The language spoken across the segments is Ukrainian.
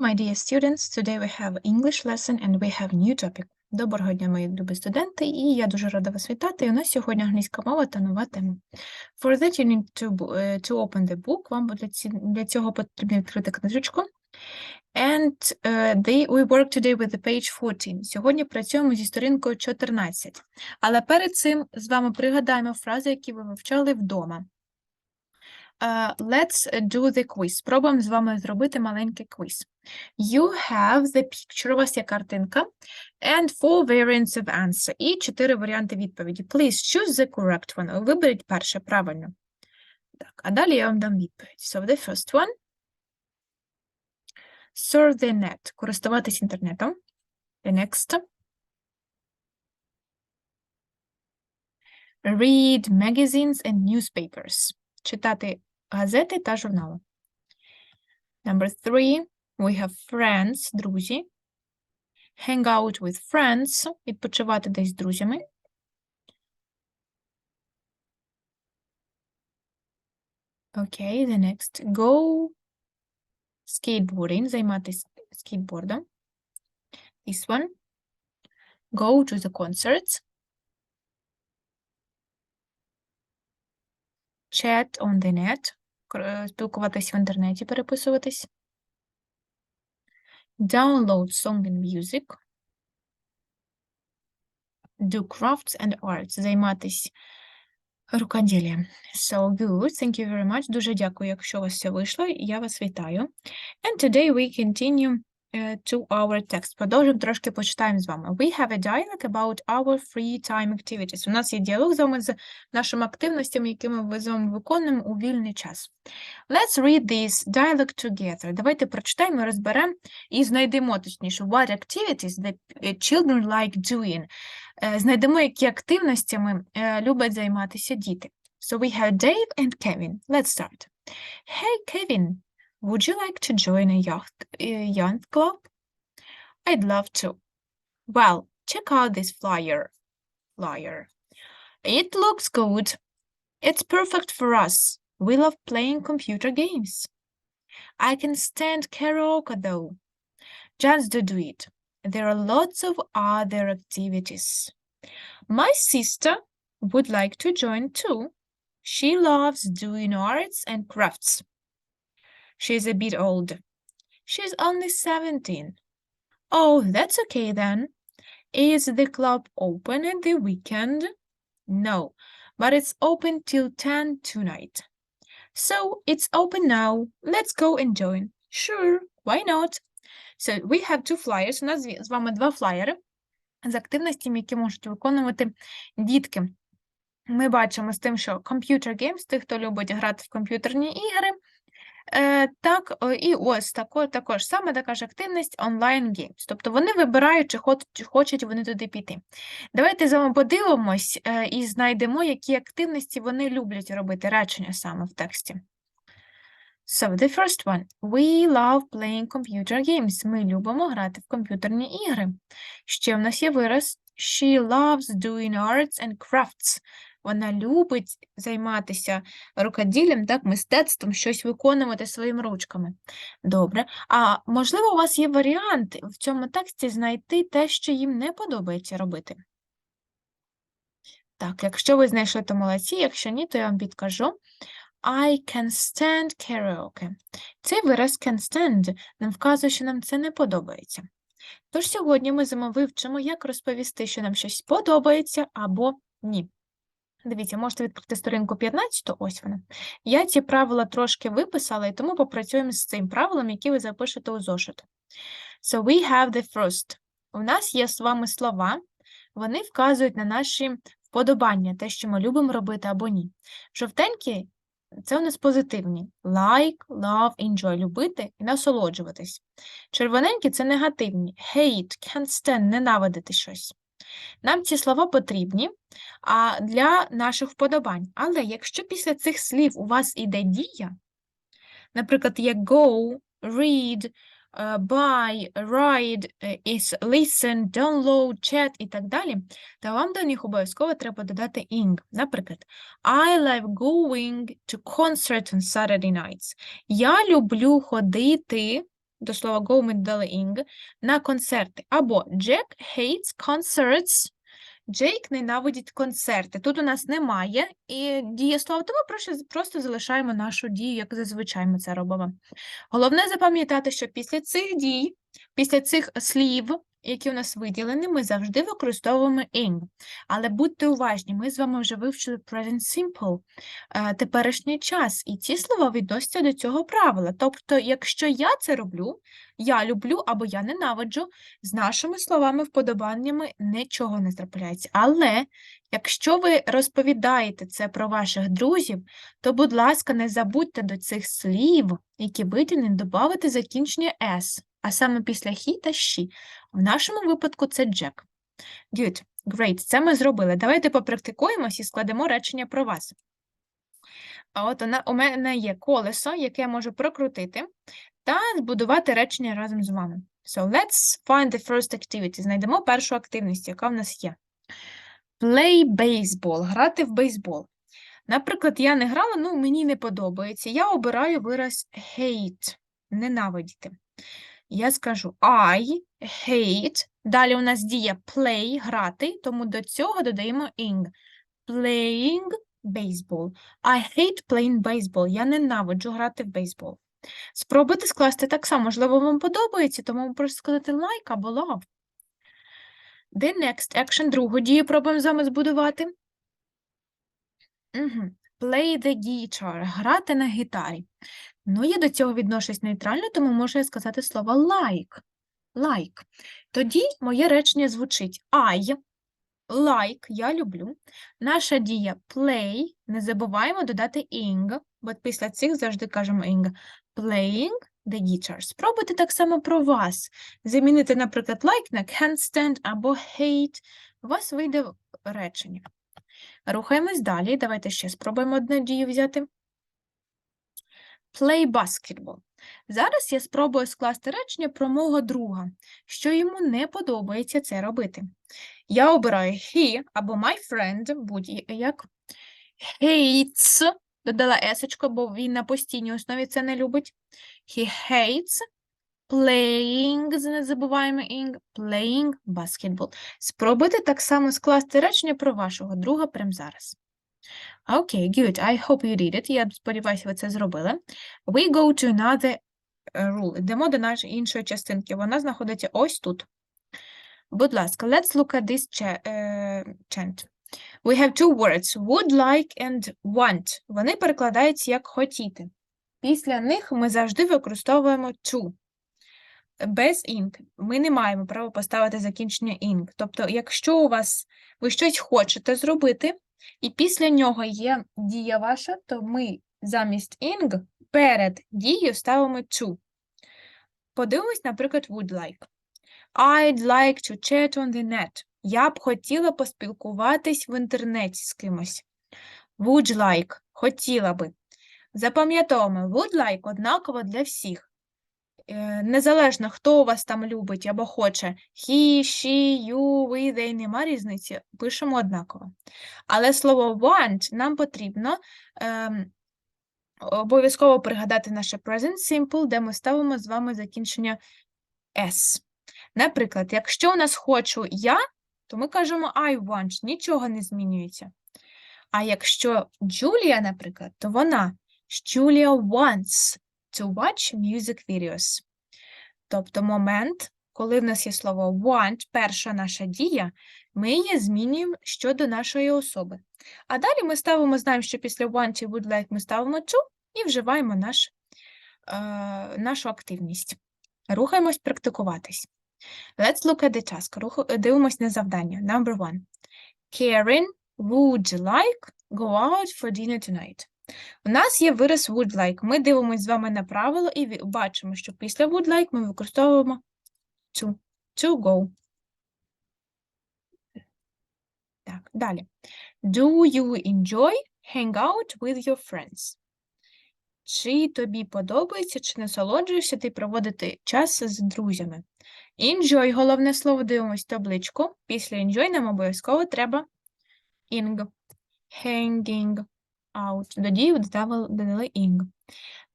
my dear students. Today we have English lesson and we have new topic. Доброго дня, мої любі студенти, і я дуже рада вас вітати. У нас сьогодні англійська мова та нова тема. For that you need to, е, to open the book. Вам для, для цього потрібно відкрити книжечку. And е, they, we work today with the page 14. Сьогодні працюємо зі сторінкою 14. Але перед цим з вами пригадаємо фрази, які ви вивчали вдома. Uh, let's do the quiz. Спробуємо з вами зробити маленький квіз. You have the picture, у вас є картинка, and four variants of answer. І чотири варіанти відповіді. Please choose the correct one. Виберіть перше правильно. Так, а далі я вам дам відповідь. So the first one. Surf the net. Користуватись інтернетом. The next. Read magazines and newspapers. Читати газети та журнали. Number three, we have friends, друзі. Hang out with friends, відпочивати десь з друзями. Okay, the next. Go skateboarding, займатися скейтбордом. This one. Go to the concerts. Chat on the net. Спілкуватись в інтернеті, переписуватись. Download song and music. Do crafts and arts. Займатись рукоділлям. So good. Thank you very much. Дуже дякую, якщо у вас все вийшло. Я вас вітаю. And today we continue to our text. Продовжимо трошки почитаємо з вами. We have a dialogue about our free time activities. У нас є діалог з вами з нашими активностями, які ми з вами виконуємо у вільний час. Let's read this dialogue together. Давайте прочитаємо, розберемо і знайдемо, точніше, what activities the uh, children like doing. Е, Знайдемо, які активностями е, люблять займатися діти. So we have Dave and Kevin. Let's start. Hey, Kevin, would you like to join a yacht, uh, yacht club? I'd love to. Well, check out this flyer. Flyer. It looks good. It's perfect for us. We love playing computer games. I can stand karaoke though. Just do do it. There are lots of other activities. My sister would like to join too. She loves doing arts and crafts. She's a bit old. She's only 17. Oh, that's okay then. Is the club open at the weekend? No, but it's open till 10 tonight. So it's open now. Let's go and join. Sure, why not? So we have two flyers. У нас з вами два флаєри з активностями, які можуть виконувати дітки. Ми бачимо з тим, що computer games, тих, хто любить грати в комп'ютерні ігри. Е, так, і ось тако, також саме така ж активність онлайн games. Тобто вони вибирають, чи хочуть вони туди піти. Давайте з вами подивимось е, і знайдемо, які активності вони люблять робити, речення саме в тексті. So, the first one. We love playing computer games. Ми любимо грати в комп'ютерні ігри. Ще в нас є вираз She loves doing arts and crafts. Вона любить займатися рукоділлям, так, мистецтвом, щось виконувати своїми ручками. Добре. А можливо, у вас є варіант в цьому тексті знайти те, що їм не подобається робити. Так, якщо ви знайшли, то молодці, якщо ні, то я вам підкажу. I can stand karaoke. Цей вираз can stand нам вказує, що нам це не подобається. Тож сьогодні ми з вами вивчимо, як розповісти, що нам щось подобається або ні. Дивіться, можете відкрити сторінку 15, ось вона. Я ці правила трошки виписала, і тому попрацюємо з цим правилом, яке ви запишете у зошит. So we have the first. У нас є з вами слова, вони вказують на наші вподобання, те, що ми любимо робити або ні. Жовтенькі це у нас позитивні. Like, love, enjoy, любити і насолоджуватись. Червоненькі це негативні. Hate, can't stand, ненавидити щось. Нам ці слова потрібні для наших вподобань. Але якщо після цих слів у вас іде дія, наприклад, є go, read, е, buy, ride, е, is listen, download, chat і так далі, то вам до них обов'язково треба додати ing. Наприклад, I love going to concert on Saturday nights. Я люблю ходити до слова go ing, на концерти. Або Jack hates concerts. Джейк ненавидить концерти. Тут у нас немає і дієслова, тому просто, просто залишаємо нашу дію, як зазвичай ми це робимо. Головне запам'ятати, що після цих дій, після цих слів, які у нас виділені, ми завжди використовуємо ing. Але будьте уважні, ми з вами вже вивчили present simple, е, теперішній час, і ці слова відносяться до цього правила. Тобто, якщо я це роблю, я люблю або я ненавиджу, з нашими словами, вподобаннями нічого не трапляється. Але якщо ви розповідаєте це про ваших друзів, то, будь ласка, не забудьте до цих слів, які виділені, додати закінчення s, а саме після he та she. В нашому випадку це Jack. Good, great, це ми зробили. Давайте попрактикуємось і складемо речення про вас. А от у мене є колесо, яке я можу прокрутити та збудувати речення разом з вами. So let's find the first activity. Знайдемо першу активність, яка в нас є. Play baseball. Грати в бейсбол. Наприклад, я не грала, ну мені не подобається. Я обираю вираз hate ненавидіти. Я скажу I hate. Далі у нас діє play грати, тому до цього додаємо ing. Playing baseball. I hate playing baseball. Я ненавиджу грати в бейсбол. Спробуйте скласти так само, можливо, вам подобається, тому просто сказати like або love. The next action, другу дію пробуємо з вами збудувати. Угу. Play the guitar, грати на гітарі. Ну, я до цього відношусь нейтрально, тому можу я сказати слово like. Like. Тоді моє речення звучить I like, я люблю. Наша дія play, не забуваємо додати ing, бо після цих завжди кажемо ing. Playing the guitar. Спробуйте так само про вас. Замінити, наприклад, like на can't stand або hate. У вас вийде речення. Рухаємось далі. Давайте ще спробуємо одну дію взяти. Play basketball. Зараз я спробую скласти речення про мого друга, що йому не подобається це робити. Я обираю he або my friend, будь-як. Hates, додала есочку, бо він на постійній основі це не любить. He hates playing, не забуваємо ing, playing basketball. Спробуйте так само скласти речення про вашого друга прямо зараз. Окей, okay, good. I hope you did it. Я сподіваюся, ви це зробили. We go to another rule. Йдемо до нашої іншої частинки. Вона знаходиться ось тут. Будь ласка, let's look at this chant. We have two words would like and want. Вони перекладаються як хотіти. Після них ми завжди використовуємо to. Без ing. Ми не маємо права поставити закінчення ing. Тобто, якщо у вас ви щось хочете зробити, і після нього є дія ваша, то ми замість ing перед дією ставимо to. Подивимось, наприклад, would like. I'd like to chat on the net. Я б хотіла поспілкуватись в інтернеті з кимось. Would like хотіла би. Запам'ятовуємо, would like однаково для всіх. Е, незалежно, хто вас там любить або хоче, he, she, you, we, they, нема різниці, пишемо однаково. Але слово want нам потрібно ем, обов'язково пригадати наше present simple, де ми ставимо з вами закінчення S. Наприклад, якщо у нас хочу я, то ми кажемо I want, нічого не змінюється. А якщо Julia, наприклад, то вона Julia wants to watch music videos. Тобто момент, коли в нас є слово want, перша наша дія, ми її змінюємо щодо нашої особи. А далі ми ставимо, знаємо, що після want і would like ми ставимо to і вживаємо наш, е, нашу активність. Рухаємось практикуватись. Let's look at the task. Рух... Дивимось на завдання. Number one. Karen, would like go out for dinner tonight? У нас є вираз would like. Ми дивимося з вами на правило і бачимо, що після would like ми використовуємо to. To go. Так, далі. Do you enjoy hang out with your friends? Чи тобі подобається, чи насолоджуєшся ти проводити час з друзями? Enjoy, головне слово, дивимось табличку. Після enjoy нам обов'язково треба ing. Hanging out. До дії додали ing.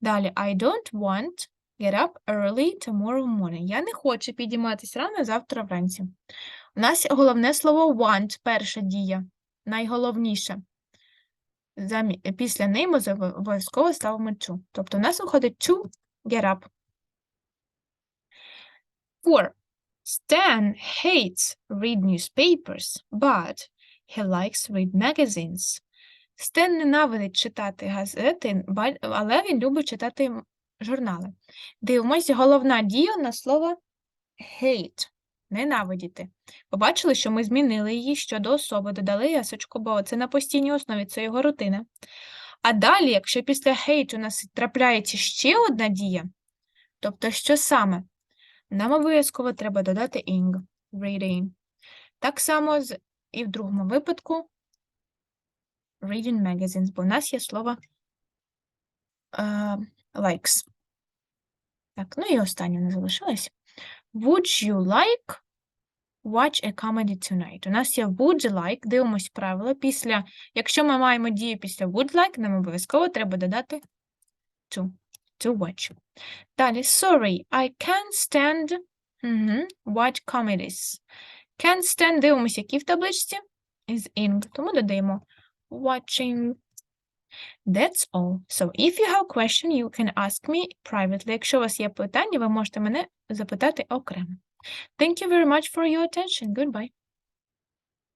Далі I don't want get up early tomorrow morning. Я не хочу підійматись рано завтра вранці. У нас головне слово want, перша дія, найголовніше. Після неї ми обов'язково ставимо to. Тобто у нас виходить to get up. Four. Stan hates read newspapers, but he likes read magazines. Стен ненавидить читати газети, але він любить читати журнали. Дивимось, головна дія на слово hate – ненавидіти. Побачили, що ми змінили її щодо особи, додали ясочку, бо це на постійній основі, це його рутина. А далі, якщо після hate у нас трапляється ще одна дія, тобто що саме? Нам обов'язково треба додати ing, reading. Так само і в другому випадку reading magazines, бо у нас є слово е, likes. Так, ну і останнє не залишилось. Would you like watch a comedy tonight? У нас є would like, дивимось правило. Після, якщо ми маємо дію після would like, нам обов'язково треба додати to, to watch. Далі, sorry, I can't stand мгм, watch comedies. Can't stand, дивимось, які в табличці, is ing, тому додаємо watching. That's all. So if you have question, you can ask me privately. Якщо у вас є питання, ви можете мене запитати окремо. Thank you very much for your attention. Goodbye.